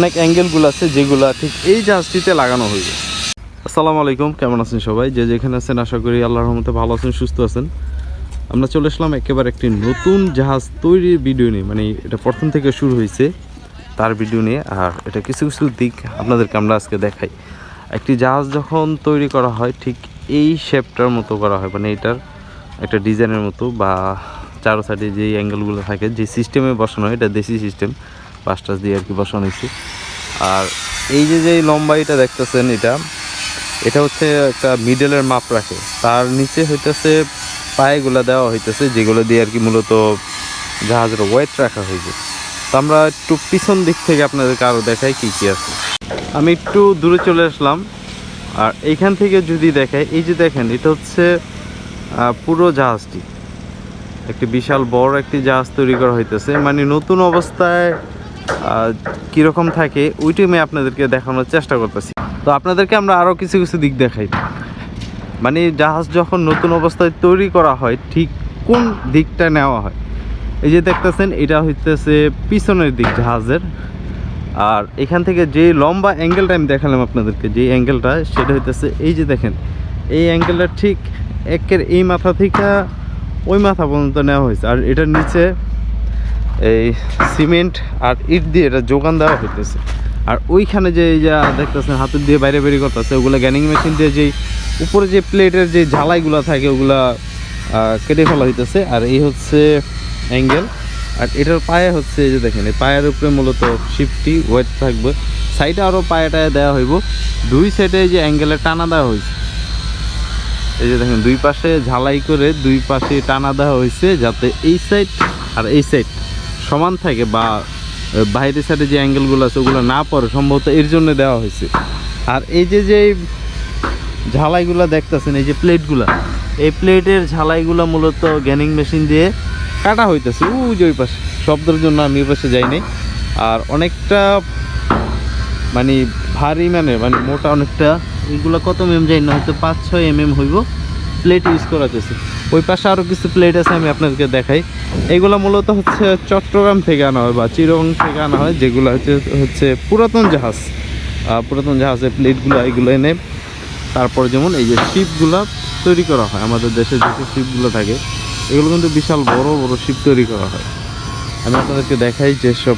অনেক অ্যাঙ্গেলগুলো আছে যেগুলো ঠিক এই জাহাজটিতে লাগানো হয়েছে। আসসালামু আলাইকুম, কেমন আছেন সবাই? যে যেখানে আছেন, আশা করি আল্লাহর রহমতে ভালো আছেন, সুস্থ আছেন। আমরা চলে আসলাম একেবারে একটি নতুন জাহাজ তৈরির ভিডিও নিয়ে মানে এটা প্রথম থেকে শুরু হয়েছে তার ভিডিও নিয়ে। আর এটা কিছু কিছু দিক আপনাদেরকে আমরা আজকে দেখাই। একটি জাহাজ যখন তৈরি করা হয়, ঠিক এই শেপটার মতো করা হয় মানে এটার একটা ডিজাইনের মতো বা চারো সাইডে যে অ্যাঙ্গেলগুলো থাকে, যে সিস্টেমে বসানো হয়, এটা দেশি সিস্টেম পাঁচটাস দিয়ে আর কি বসানো হয়েছে। আর এই যে যে লম্বাইটা দেখতেছেন এটা এটা হচ্ছে একটা মিডলের মাপ রাখে। তার নিচে হইতেছে পায়েগুলো দেওয়া হইতেছে, যেগুলো দিয়ে আর কি মূলত জাহাজের ওয়েট রাখা হয়েছে তো আমরা একটু পিছন দিক থেকে আপনাদেরকে আরও দেখাই কী কী আছে। আমি একটু দূরে চলে আসলাম। আর এইখান থেকে যদি দেখাই, এই যে দেখেন, এটা হচ্ছে পুরো জাহাজটি। একটি বিশাল বড় একটি জাহাজ তৈরি করা হইতেছে। মানে নতুন অবস্থায় কীরকম থাকে ওইটাই আমি আপনাদেরকে দেখানোর চেষ্টা করতেছি। তো আপনাদেরকে আমরা আরও কিছু কিছু দিক দেখাই। মানে জাহাজ যখন নতুন অবস্থায় তৈরি করা হয়, ঠিক কোন দিকটা নেওয়া হয়? এই যে দেখতেছেন, এটা হইতেছে পিছনের দিক জাহাজের। আর এখান থেকে যে লম্বা অ্যাঙ্গেলটা আমি দেখালাম আপনাদেরকে, যে অ্যাঙ্গেলটা সেটা হইতেছে এই যে দেখেন, এই অ্যাঙ্গেলটা ঠিক একের এই মাথা থেকে ওই মাথা পর্যন্ত নেওয়া হয়েছে। আর এটার নিচে এই সিমেন্ট আর ইট দিয়ে এটা যোগান দেওয়া হইতেছে। আর ওইখানে যে এই যা দেখতেছেন হাতের দিয়ে বাইরে বেরিয়ে করতেছে, ওগুলো গ্যানিং মেশিন দিয়ে যেই উপরে যে প্লেটের যে ঝালাইগুলো থাকে, ওগুলা কেটে ফেলা হইতেছে। আর এই হচ্ছে অ্যাঙ্গেল। আর এটার পায়ে হচ্ছে এই যে দেখেন, এই পায়ের উপরে মূলত শিফটি ওয়েট থাকবে। সাইডে আরও পায়েটায় দেওয়া হইব। দুই সাইডে যে অ্যাঙ্গেলে টানা দেওয়া হয়েছে এই যে দেখেন, দুই পাশে ঝালাই করে দুই পাশে টানা দেওয়া হয়েছে যাতে এই সাইড আর এই সাইড সমান থাকে বা বাইরের সাইডে যে অ্যাঙ্গেলগুলো আছে ওগুলো না পড়ে, সম্ভবত এর জন্য দেওয়া হয়েছে। আর এই যে যে ঝালাইগুলো দেখতেছেন, এই যে প্লেটগুলো, এই প্লেটের ঝালাইগুলো মূলত গ্যানিং মেশিন দিয়ে কাটা হইতেছে। ও যে ওই পাশে, শব্দের জন্য আমি ওই পাশে যাই নাই। আর অনেকটা মানে ভারী মানে মানে মোটা অনেকটা এগুলো কত এম যাই না, হয়তো পাঁচ ছয় এম এম হইব। প্লেট ইউজ করা হচ্ছে ওই পাশে আরও কিছু প্লেট আছে, আমি আপনাদেরকে দেখাই। এগুলো মূলত হচ্ছে চট্টগ্রাম থেকে আনা হয় বা চিরং থেকে আনা হয়, যেগুলো হচ্ছে হচ্ছে পুরাতন জাহাজ। পুরাতন জাহাজের প্লেটগুলো এগুলো এনে, তারপর যেমন এই যে শিপগুলো তৈরি করা হয়, আমাদের দেশে যে শিপগুলো থাকে, এগুলো কিন্তু বিশাল বড় বড় শিপ তৈরি করা হয়। আমি আপনাদেরকে দেখাই যেসব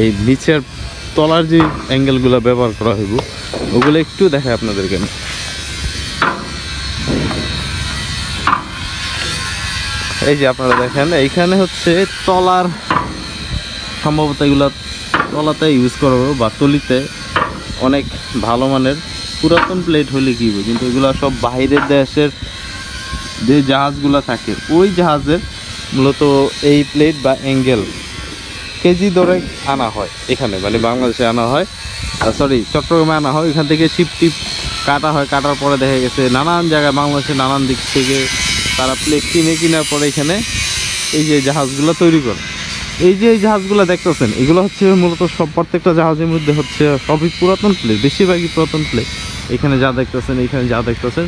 এই নিচের তলার যে অ্যাঙ্গেলগুলো ব্যবহার করা হইব, ওগুলো একটু দেখাই আপনাদেরকে আমি। এই যে আপনারা দেখেন, এইখানে হচ্ছে তলার সম্ভবত এগুলো তলাতে ইউজ করা হবে বা তলিতে অনেক ভালো মানের পুরাতন প্লেট হলে কি কিন্তু এগুলো সব বাইরের দেশের যে জাহাজগুলো থাকে, ওই জাহাজের মূলত এই প্লেট বা অ্যাঙ্গেল কেজি ধরে আনা হয় এখানে মানে বাংলাদেশে আনা হয়। সরি চট্টগ্রামে আনা হয়। এখান থেকে শিপ টিপ কাটা হয়। কাটার পরে দেখা গেছে নানান জায়গায় বাংলাদেশে নানান দিক থেকে তারা প্লেট কিনে কেনার পরে এখানে এই যে জাহাজগুলো তৈরি করে। এই যে এই জাহাজগুলো দেখতেছেন, এগুলো হচ্ছে মূলত সব প্রত্যেকটা জাহাজের মধ্যে হচ্ছে সবই পুরাতন প্লেট বেশিরভাগই পুরাতন প্লেট এখানে যা দেখতেছেন, এখানে যা দেখতেছেন,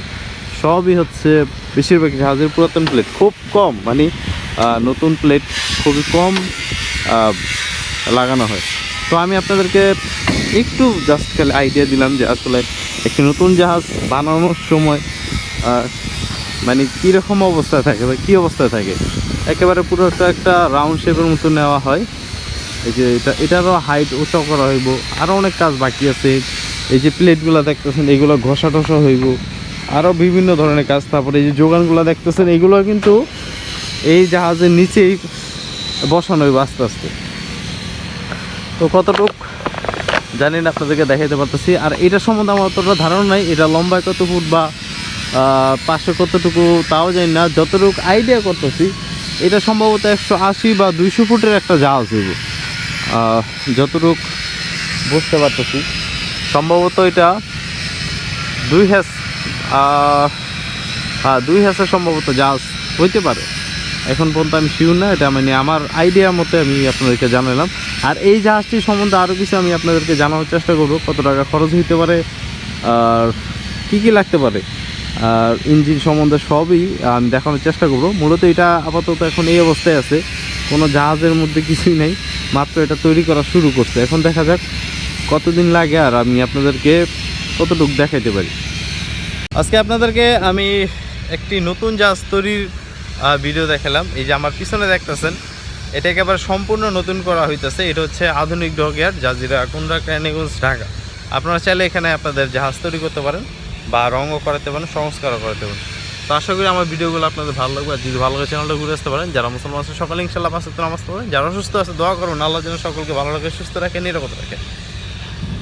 সবই হচ্ছে বেশিরভাগ জাহাজের পুরাতন প্লেট খুব কম মানে নতুন প্লেট খুবই কম লাগানো হয়। তো আমি আপনাদেরকে একটু জাস্ট খালি আইডিয়া দিলাম যে আসলে একটি নতুন জাহাজ বানানোর সময় মানে কীরকম অবস্থায় থাকে বা কী অবস্থায় থাকে? একেবারে পুরোটা একটা রাউন্ড শেপের মতো নেওয়া হয়। এই যে এটা, এটারও হাইট উঁচা করা হইব। আরও অনেক কাজ বাকি আছে। এই যে প্লেটগুলো দেখতেছেন, এগুলো ঘষা টসা হইব। আরও বিভিন্ন ধরনের কাজ। তারপরে এই যে যোগানগুলো দেখতেছেন, এগুলো কিন্তু এই জাহাজের নিচেই বসানো হইব আস্তে আস্তে। তো কতটুক জানি না, আপনাদেরকে দেখাইতে পারতেছি। আর এটা সম্বন্ধে আমার অতটা ধারণা নাই। এটা লম্বায় কত ফুট বা পাশে কতটুকু তাও জানি না, যতটুকু আইডিয়া করতেছি, এটা সম্ভবত একশো আশি বা দুইশো ফুটের একটা জাহাজ হইব যতটুক বুঝতে পারতেছি, সম্ভবত এটা দুই হ্যাস হ্যাঁ দুই হ্যাসের সম্ভবত জাহাজ হইতে পারে। এখন পর্যন্ত আমি শিওর না, এটা মানে আমার আইডিয়া মতে আমি আপনাদেরকে জানালাম। আর এই জাহাজটি সম্বন্ধে আরও কিছু আমি আপনাদেরকে জানানোর চেষ্টা করব, কত টাকা খরচ হইতে পারে, আর কী কী লাগতে পারে। আর ইঞ্জিন সম্বন্ধে সবই আমি দেখানোর চেষ্টা করব। মূলত এটা আপাতত এখন এই অবস্থায় আছে। কোনো জাহাজের মধ্যে কিছুই নেই। মাত্র এটা তৈরি করা শুরু করছে। এখন দেখা যাক কতদিন লাগে আর আমি আপনাদেরকে কতটুকু দেখাইতে পারি। আজকে আপনাদেরকে আমি একটি নতুন জাহাজ তৈরির ভিডিও দেখালাম। এই যে আমার পিছনে দেখতেছেন, এটা একেবারে সম্পূর্ণ নতুন করা হইতেছে। এটা হচ্ছে আধুনিক ডকিয়ার জাজিরা কুন্ডা ক্যানিগঞ্জ, ঢাকা। আপনারা চাইলে এখানে আপনাদের জাহাজ তৈরি করতে পারেন। বা রঙও করাতে পারেন, সংস্কারও করাতে পারেন। তো আশা করি আমার ভিডিওগুলো আপনাদের ভালো লাগবে। আর যদি ভালো লাগে চ্যানেলটা ঘুরে আসতে পারেন, যারা মুসলমান আছে, সকালে ইনশাল্লাহ তো নামাজ পারেন যারা সুস্থ আছে, দোয়া করুন আল্লাহ যেন সকলকে ভালো রাখে, সুস্থ রাখে, নিরাপদ রাখে।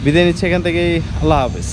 বিদায় নিচ্ছে এখান থেকে আল্লাহ হাফেজ।